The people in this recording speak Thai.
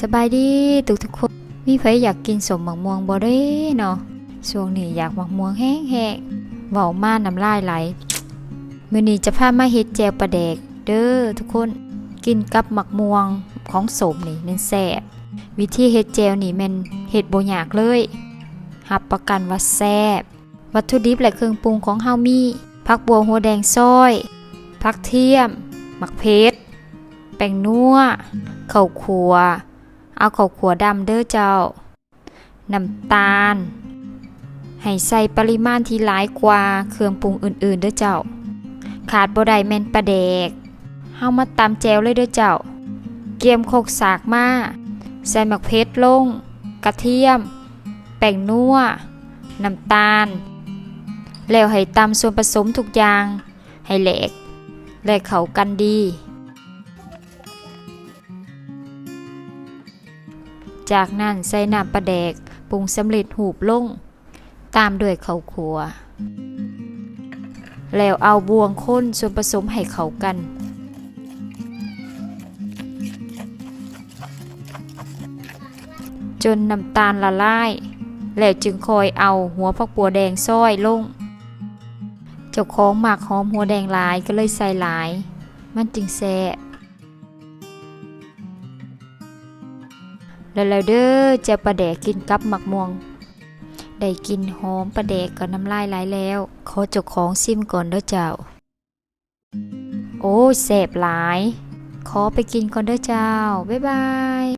สบายดีทุกทุกคนมีใครอยากกินสมหมักม่วงบ่ได้เนาะช่วงนี้อยากหมักม่วงแห้งๆเว้ามาน้ำลายไหลมื้อนี้จะพามาเฮ็ดแจวปลาแดก เด้อทุกคนกินกับหมักม่วงของสมนี่ม่นแซ่บวิธีเฮ็ดแจวนี่ม่นเฮ็ดบ่ยากเลยรับประกันว่าแซ่บวัตถุดิบและเครื่องปรุงของเฮามีผักบัวหัวแดงซอยผักเทียมหมักเพชรแป้งนัวข้าวคั่ว เอาข้าวขัวดำเด้อเจ้า น้ำตาล ให้ใส่ปริมาณที่หลายกว่าเครื่องปรุงอื่นๆเด้อเจ้า ขาดบ่ได้แม่นปลาแดกเฮามาตำแจวเลยเด้อเจ้า เกียมโคกสากมา ใส่หมักเพชรลง กระเทียม แป้งนัว น้ำตาล แล้วให้ตำส่วนผสมทุกอย่าง ให้แหลกและเข้ากันดี จากนั้นใส่น้ำปลาแดกปรุงสำเร็จหูบลง ตามด้วยข้าวคั่วแล้วเอาบวงข้นส่วนผสมให้เข้ากัน จนน้ำตาลละลาย แล้วจึงคอยเอาหัวผักบัวแดงซ้อยลง เจ้าของหมักหอมหัวแดงหลายก็เลยใส่หลาย มันจึงแซ่บ แล้วเด้อเจะประแดกกินกับหมักม่วง ได้กินหอมประแดกก็น้ำลายไหลแล้ว ขอจกของซิมก่อนเด้อเจ้า โอ้ยแสบหลาย ขอไปกินก่อนเด้อเจ้า บ๊ายบาย